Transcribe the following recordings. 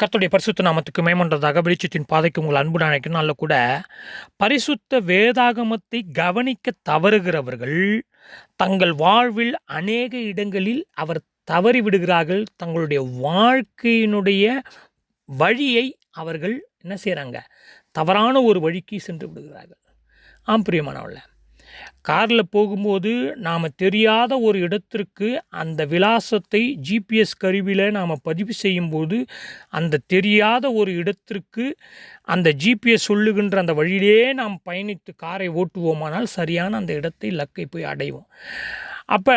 கர்த்துடைய பரிசுத்த நாமத்துக்கு மேம்பன்றதாக வெளிச்சத்தின் பாதைக்கு உங்கள் அன்பு நினைக்கணும்னால கூட பரிசுத்த வேதாகமத்தை கவனிக்க தவறுகிறவர்கள் தங்கள் வாழ்வில் அநேக இடங்களில் அவர் தவறி விடுகிறார்கள். தங்களுடைய வாழ்க்கையினுடைய வழியை அவர்கள் என்ன செய்கிறாங்க தவறான ஒரு வழிக்கு சென்று விடுகிறார்கள். ஆம் பிரியமானவர்கள. காரில் போகும்போது நாம் தெரியாத ஒரு இடத்திற்கு அந்த விலாசத்தை ஜிபிஎஸ் கருவியில் நாம் பதிவு செய்யும்போது அந்த தெரியாத ஒரு இடத்திற்கு அந்த ஜிபிஎஸ் சொல்லுகின்ற அந்த வழியிலே நாம் பயணித்து காரை ஓட்டுவோமானால் சரியான அந்த இடத்தை லக்கை போய் அடைவோம். அப்போ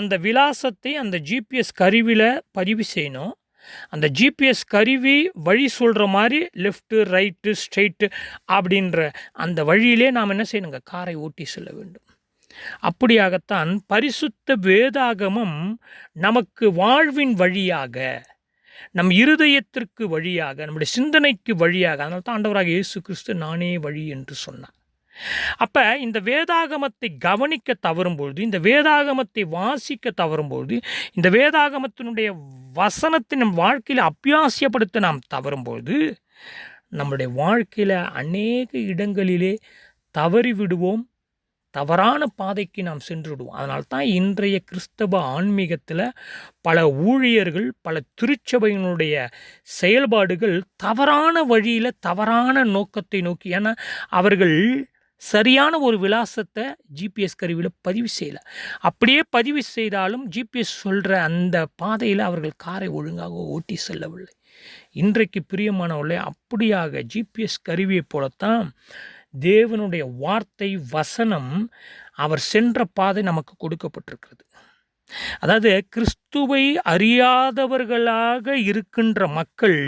அந்த விலாசத்தை அந்த ஜிபிஎஸ் கருவியில் பதிவு செய்யணும். அந்த ஜிபிஎஸ் கருவி வழி சொல்கிற மாதிரி லெஃப்ட்டு ரைட்டு ஸ்ட்ரைட்டு அப்படின்ற அந்த வழியிலே நாம் என்ன செய்யணுங்க? காரை ஓட்டி செல்ல வேண்டும். அப்படியாகத்தான் பரிசுத்த வேதாகமம் நமக்கு வாழ்வின் வழியாக நம் இருதயத்திற்கு வழியாக நம்முடைய சிந்தனைக்கு வழியாக அதனால தான் ஆண்டவராக இயேசு கிறிஸ்து நானே வழி என்று சொன்னார். அப்போ இந்த வேதாகமத்தை கவனிக்க தவறும்பொழுது இந்த வேதாகமத்தை வாசிக்க தவறும்பொழுது இந்த வேதாகமத்தினுடைய வசனத்தை நம் வாழ்க்கையில் அபியாசியப்படுத்த நாம் தவறும்பொழுது நம்முடைய வாழ்க்கையில் அநேக இடங்களிலே தவறி விடுவோம் தவறான பாதைக்கு நாம் சென்று விடுவோம் தான் இன்றைய கிறிஸ்தவ ஆன்மீகத்தில் பல ஊழியர்கள் பல திருச்சபையினுடைய செயல்பாடுகள் தவறான வழியில் தவறான நோக்கத்தை நோக்கி ஏன்னா அவர்கள் சரியான ஒரு விலாசத்தை ஜிபிஎஸ் கருவியில் பதிவு செய்யலை. அப்படியே பதிவு செய்தாலும் ஜிபிஎஸ் சொல்கிற அந்த பாதையில் அவர்கள் காரை ஒழுங்காக ஓட்டி செல்லவில்லை. இன்றைக்கு பிரியமானவர்களே அப்படியாக ஜிபிஎஸ் கருவியை போலத்தான் தேவனுடைய வார்த்தை வசனம் அவர் சென்ற பாதை நமக்கு கொடுக்கப்பட்டிருக்கிறது. அதாவது கிறிஸ்துவை அறியாதவர்களாக இருக்கின்ற மக்கள்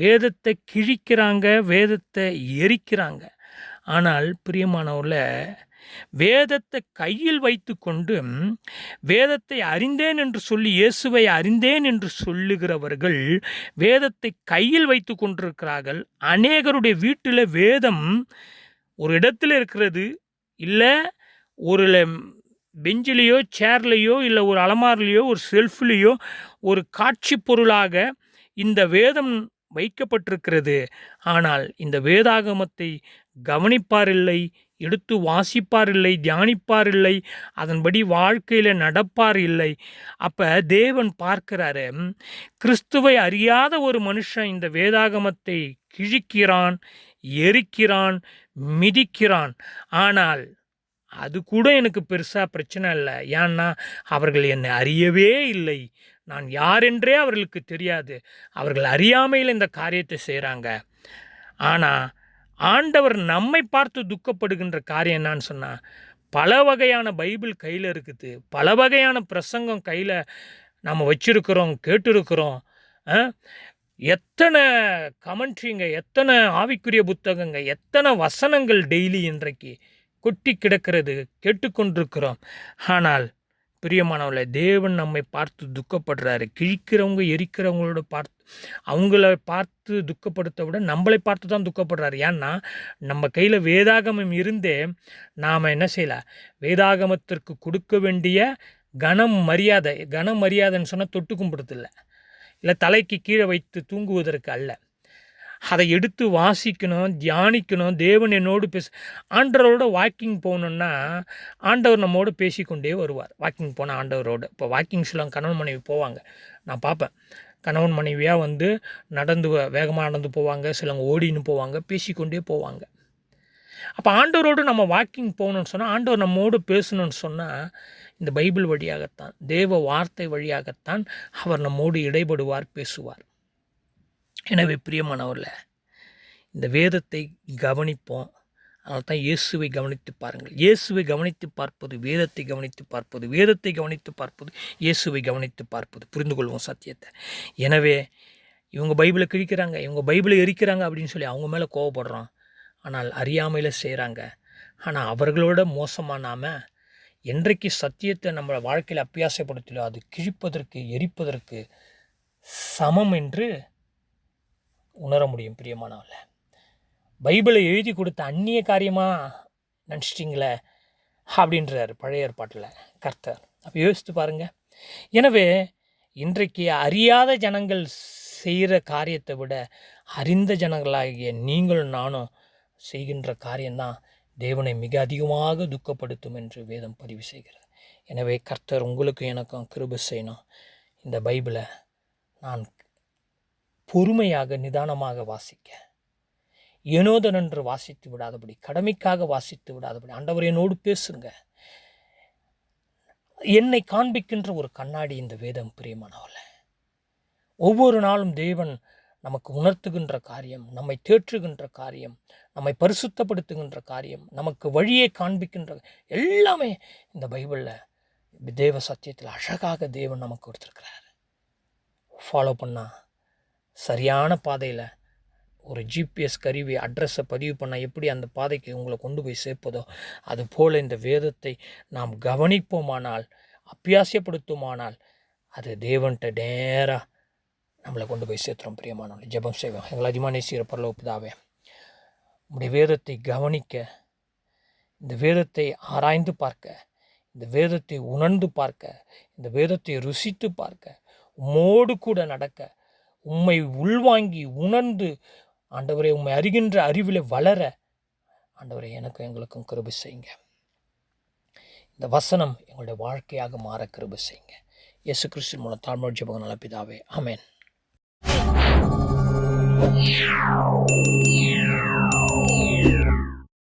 வேதத்தை கிழிக்கிறாங்க வேதத்தை எரிக்கிறாங்க. ஆனால் பிரியமானவர்கள வேதத்தை கையில் வைத்து கொண்டு வேதத்தை அறிந்தேன் என்று சொல்லி இயேசுவை அறிந்தேன் என்று சொல்லுகிறவர்கள் வேதத்தை கையில் வைத்து கொண்டிருக்கிறார்கள். அநேகருடைய வீட்டில் வேதம் ஒரு இடத்துல இருக்கிறது. இல்லை ஒரு பெஞ்சிலேயோ சேர்லேயோ இல்லை ஒரு அலமாரிலேயோ ஒரு செல்ஃப்லேயோ ஒரு காட்சி பொருளாக இந்த வேதம் வைக்கப்பட்டிருக்கிறது. ஆனால் இந்த வேதாகமத்தை கவனிப்பாரில்லை எடுத்து வாசிப்பார் இல்லை அதன்படி வாழ்க்கையில் நடப்பார் இல்லை அப்போ தேவன் பார்க்கிறாரு கிறிஸ்துவை அறியாத ஒரு மனுஷன் இந்த வேதாகமத்தை கிழிக்கிறான் எரிக்கிறான் மிதிக்கிறான். ஆனால் அது கூட எனக்கு பெருசாக பிரச்சனை இல்லை. ஏன்னா அவர்கள் என்னை அறியவே இல்லை. நான் யாரென்றே அவர்களுக்கு தெரியாது. அவர்கள் அறியாமையில் இந்த காரியத்தை செய்கிறாங்க ஆனால் ஆண்டவர் நம்மை பார்த்து துக்கப்படுகின்ற காரியம் என்னான்னு சொன்னால் பல வகையான பைபிள் கையில் இருக்குது. பல வகையான பிரசங்கம் கையில் நம்ம வச்சுருக்கிறோம் கேட்டிருக்கிறோம். எத்தனை கமெண்ட்ரிங்க எத்தனை ஆவிக்குரிய புத்தகங்க எத்தனை வசனங்கள் டெய்லி இன்றைக்கு கொட்டி கிடக்கிறது கேட்டுக்கொண்டிருக்கிறோம். ஆனால் பிரியமானவளை தேவன் நம்மை பார்த்து துக்கப்படுறாரு. கிழிக்கிறவங்க எரிக்கிறவங்களோட பார்த்து அவங்கள பார்த்து துக்கப்படுத்த விட நம்மளை பார்த்து தான் துக்கப்படுறாரு. ஏன்னா நம்ம கையில் வேதாகமம் இருந்தே நாம் என்ன செய்யலை? வேதாகமத்திற்கு கொடுக்க வேண்டிய கனம் மரியாதை கனம் மரியாதைன்னு சொன்னால் தொட்டு கும்பிடுறதில்ல. இல்லை தலைக்கு கீழே வைத்து தூங்குவதற்கு அல்ல. அதை எடுத்து வாசிக்கணும் தியானிக்கணும் தேவன் என்னோடு பேச ஆண்டவரோட வாக்கிங் போகணுன்னா ஆண்டவர் நம்மோடு பேசிக்கொண்டே வருவார். வாக்கிங் போன ஆண்டவரோடு. இப்போ வாக்கிங் சொல்லுவாங்க கணவன் மனைவி போவாங்க. நான் பார்ப்பேன். கணவன் மனைவியாக வந்து நடந்து வேகமாக நடந்து போவாங்க சிலவங்க ஓடின்னு போவாங்க பேசிக்கொண்டே போவாங்க. அப்போ ஆண்டவரோடு நம்ம வாக்கிங் போகணுன்னு சொன்னால் ஆண்டவர் நம்மோடு பேசணும்னு சொன்னால் இந்த பைபிள் வழியாகத்தான் தேவ வார்த்தை வழியாகத்தான் அவர் நம்மோடு இடைபடுவார் பேசுவார். எனவே பிரியமானவரில் இந்த வேதத்தை கவனிப்போம். அதனால் தான் இயேசுவை கவனித்து பாருங்கள். இயேசுவை கவனித்து பார்ப்பது வேதத்தை கவனித்து பார்ப்பது வேதத்தை கவனித்து பார்ப்பது இயேசுவை கவனித்து பார்ப்பது. புரிந்து கொள்வோம் சத்தியத்தை. எனவே இவங்க பைபிளை கிழிக்கிறாங்க இவங்க பைபிளை எரிக்கிறாங்க அப்படின்னு சொல்லி அவங்க மேலே கோவப்படுறோம். ஆனால் அறியாமையில் செய்கிறாங்க ஆனால் அவர்களோட மோசமாக நாம் என்றைக்கு சத்தியத்தை நம்மளை வாழ்க்கையில் அப்பியாசப்படுத்தலோ அது கிழிப்பதற்கு எரிப்பதற்கு சமம் என்று உணர முடியும் பிரியமானவல்ல பைபிளை எழுதி கொடுத்த அந்நிய காரியமாக நினச்சிட்டிங்களே? அப்படின்றார் பழைய ஏற்பாட்டில் கர்த்தர். அப்போ யோசித்து பாருங்கள் எனவே இன்றைக்கு அறியாத ஜனங்கள் செய்கிற காரியத்தை விட அறிந்த ஜனங்களாகிய நீங்களும் நானும் செய்கின்ற காரியம்தான் தேவனை மிக அதிகமாக துக்கப்படுத்தும் என்று வேதம் பதிவு செய்கிறது. எனவே கர்த்தர் உங்களுக்கும் எனக்கும் கிருப செய்யணும். இந்த பைபிளை நான் பொறுமையாக நிதானமாக வாசிக்க. ஏனோதன் என்று வாசித்து விடாதபடி கடமைக்காக வாசித்து விடாதபடி ஆண்டவர் என்னோடு பேசுங்க. என்னை காண்பிக்கின்ற ஒரு கண்ணாடி இந்த வேதம் பிரியமானவல்ல ஒவ்வொரு நாளும் தேவன் நமக்கு உணர்த்துகின்ற காரியம் நம்மை தேற்றுகின்ற காரியம் நம்மை பரிசுத்தப்படுத்துகின்ற காரியம் நமக்கு வழியை காண்பிக்கின்ற எல்லாமே இந்த பைபிளில் தேவ சத்தியத்தில் அழகாக தேவன் நமக்கு கொடுத்துருக்கிறார். ஃபாலோ பண்ணால் சரியான பாதையில் ஒரு ஜிபிஎஸ் கருவி அட்ரஸை பதிவு பண்ணால் எப்படி அந்த பாதைக்கு உங்களை கொண்டு போய் சேர்ப்பதோ அது போல் இந்த வேதத்தை நாம் கவனிப்போமானால் அப்பியாசியப்படுத்துமானால் அது தேவன்கிட்ட நேராக நம்மளை கொண்டு போய் சேர்த்துறோம் பிரியமானவர்கள் ஜெபம் செய்வோம். எங்களை அதிகமான நேசிக்கிற பரலோப்புதாவே உடைய வேதத்தை கவனிக்க இந்த வேதத்தை ஆராய்ந்து பார்க்க இந்த வேதத்தை உணர்ந்து பார்க்க இந்த வேதத்தை ருசித்து பார்க்க உம்மோடு கூட நடக்க உம்மை உள்வாங்கி உணர்ந்து ஆண்டவரை உம்மை அறிகின்ற அறிவில் வளர ஆண்டவரை எனக்கும் எங்களுக்கும் கிருபி செய்யுங்க. இந்த வசனம் எங்களுடைய வாழ்க்கையாக மாற கிருபி செய்யுங்க. இயேசு கிறிஸ்து மூலம் தாழ்மொழி ஜெபகம் நல்ல பிதாவே. Yeah.